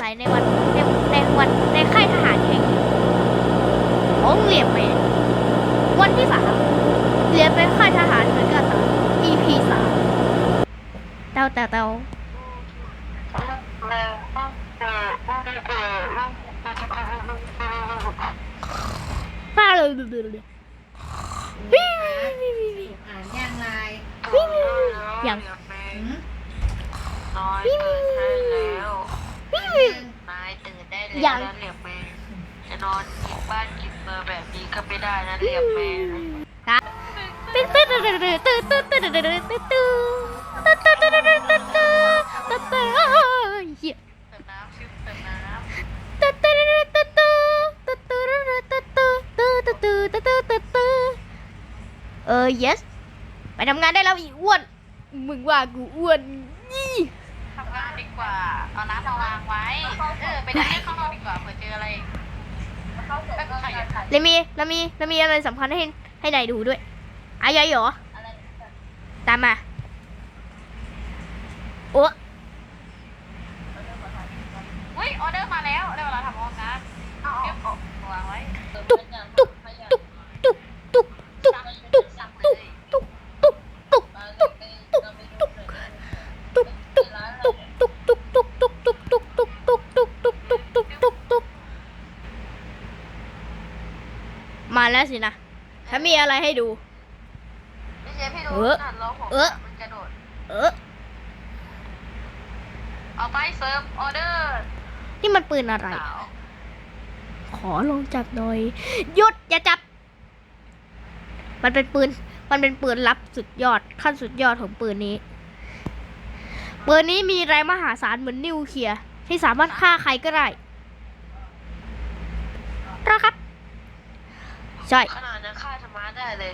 ศัยในวันในในวันในค่ายทหารแห่งของเหลียมแมนวันที่สามเรียนเป็นค่ายทหารเหมือนกันตา EP สามเต้าเต้าเต้าฟ้าเลยวิ่งวิ่งวิ่งวิ่งลานยังไงวิ่งวิ่งอย่างหืมน้อยตื่นได้แล้ว วิ่งวิ่ง นาย ตื่นได้ยัแล้วงนะเหลี่ยมแมงจะนอนกินบ้านกินเมืองแบบนี้ก็ไม่ได้นะเหลี่ยมแมงตึ๊ดตึ๊ดตึ๊ดตึ๊ดตึ๊ดตึ๊ดตึ๊ดตึ๊ดตึ๊ดตึ๊ดตึ๊ดตึ๊ดตึ๊ดตึ๊ดตึ๊ดตึ๊ดตึ๊ดตึ๊ดตึ๊ดเหี้ยเติมน้ำซิเติมน้ำตึ๊ดตึ๊ดตึ๊ดตึ๊ดตึ๊ดตึ๊ดตึ๊ดตึ๊ดตึ๊ดตึ๊ดตึ๊ดตึ๊ดตึ๊ดตึ๊ดตึ๊ดตึ๊ดเออ yes ไปทำงานได้แล้วอีอ้วนมึงว่ากูอ้วนยี่ทำงานดีกว่าเอาน้ำมาวางไว้เออไปได้ข้างนอกดี กว่าเผื่อเจออะไรก็ใครอะแล้วมีแล้วมีแล้วมีอะไรสำคัญให้ให้นายดูด้วยอายายเหรอตามมา โอ้อุ้ยออเดอร์มาแล้วได้เวลาทำห้องงานเรียบวางไว้ แล้วสินะฉันมีอะไรให้ดูไม่ใช่พี่ดูเออนั่นร้องผมเออ มันกระโดด เออ เอาไปเซิร์ฟออเดอร์นี่มันปืนอะไร สาวขอลองจับหน่อยหยุดอย่าจับ มันเป็นปืน มันเป็นปืนลับสุดยอดขั้นสุดยอดของปืนนี้ ปืนนี้มีแรงมหาศาลเหมือนนิวเคลียร์ที่สามารถฆ่าใครก็ได้นะครับ ใช่ ขนาดยังฆ่าธรรมะได้เลย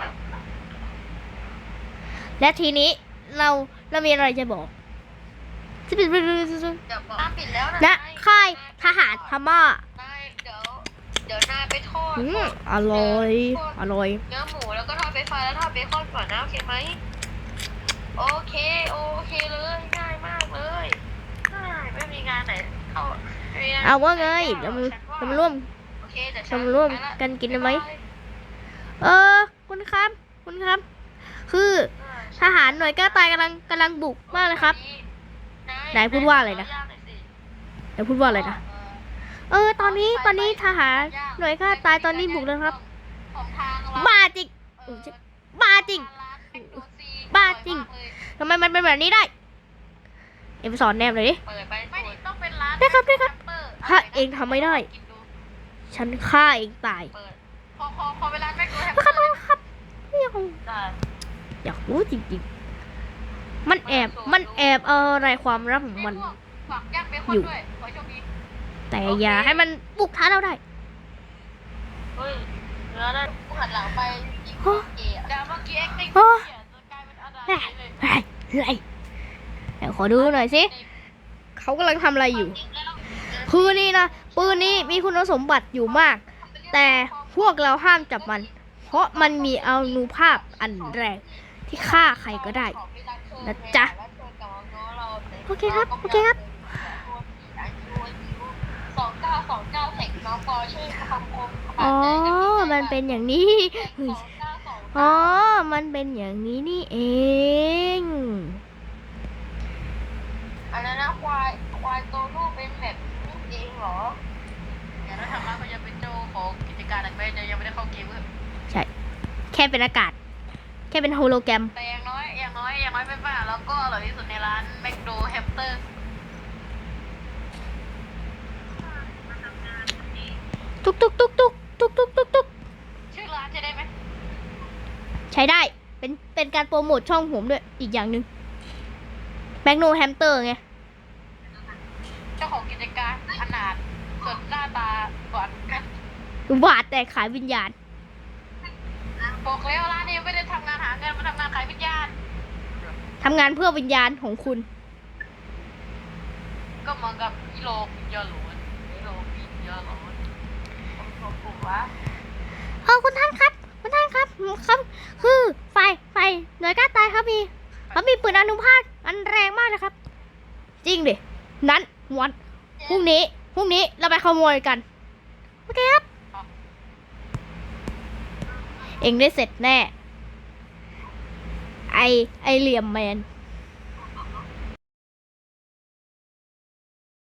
และทีนี้เราเรามีอะไรจะบอกจะเป็นเดี๋ยวบอกน้ำปิดแล้วนะและนายค่ายทหารพม่านายเดี๋ยวเดี๋ยวนายไปทอดอืมอร่อย อร่อย เนื้อหมูแล้วก็ทอดเฟรนช์ฟรายแล้วทอดเบคอนก่อนนะโอเคไหมโอเคโอเคเลยง่ายมากเลยง่ายไม่มีงานไหนเข้าไม่มีงนเอาว่าไงเรามาฉันว่าเรามาร่วมโอเคเดี๋ยวฉัเรามาร่วมไปละกันกินได้ไหมบ๊ายบาย เออ คุณครับ คุณครับ คือทหารหน่วยกล้าตายกำลังกำลังบุกมากเลยครับ ไหนพูดว่าอะไรนะเดี๋ยวพูดว่าอะไรนะ เออ ตอนนี้ตอนนี้ทหารหน่วยกล้าตายตอนนี้บุกแล้วครับของทางเราบ้าจริงเออบ้าจริง บ้าจริงทำไมมันเป็นแบบนี้ได้ เอ็มสอนแนมเลยดิเปิดไปไม่ต้องเป็นร้านได้ครับได้ครับเปิดถ้าเองทำไม่ได้กินดูฉันฆ่าเองตายเปิด พอพอพอเวลาแม่กูแฮมครับครับไม่เอาได้อยากรู้จริงๆ มันแอบ มันแอบเอาอะไรความลับของมัน ฝากย่างเบคอนอยู่ด้วยขอให้โชคดีแต่อย่าให้มันบุกท้าเราได้เฮ้ยเนื้อได้กูหันหลังไปยิงฮะเก๋แต่เมื่อกี้ acting ฮะเหี้ยจนกลายเป็นอะไรเฮ้ยเลยเฮ้ยเฮ้ยเดี๋ยวขอดูหน่อยสิเขากำลังทำอะไรอยู่คือนี่นะปืนนี้มีคุณสมบัติอยู่มาก แต่ พวกเราห้ามจับมัน เพราะมันมีอนุภาพอันแรงที่ฆ่าใครก็ได้นะจ๊ะ โอเคครับ โอเคครับสองเก้าสองเก้าแท็กน้องปอช่วยคำคมอ๋อ มันเป็นอย่างนี้เฮ้ยสองเก้าสองอ๋อ มันเป็นอย่างนี้นี่เองอันนั้นนะควายควายโตลูกเป็นแบบนี้เองเหรอ เดี๋ยวเราทำร้านพยาเป็นโจของกิจการอะไรไม่ได้ยังไม่ได้เข้าเกมเลยใช่ แค่เป็นอากาศ แค่เป็นโฮโลแกรม แต่อย่างน้อยอย่างน้อยอย่างน้อยเป็นป้าแล้วก็อร่อยที่สุดในร้านแมคโดแฮมสเตอร์ตุกตุกตุกตุกตุกตุกตุกตุกชื่อร้านจะได้ไหมใช้ได้เป็นเป็นการโปรโมทช่องผมด้วยอีกอย่างหนึ่งแบงโนแฮมสเตอร์ไง เจ้าของกิจการขนาด ส่วนหน้าตาก่อนกันหวาดแต่ขายวิญญาณบอกแล้วร้านนี้ไม่ได้ทำงานหาเงินมาทำงานขายวิญญาณทำงานเพื่อวิญญาณของคุณ ก็เหมือนกับอีโลกยาหลวนอีโลกยาหลวนผมผมถูกวะเออคุณท่านครับ คุณท่านครับครับคือไฟไฟหน่วยกล้าตายครับมีเขามีปืนอนุภาคอันแรงมากนะครับ จริงดิ นั้นวันพรุ่งนี้ พรุ่งนี้เราไปขโมยกันโอเคครับ เองได้เสร็จแน่ ไอไอเหลี่ยมแมน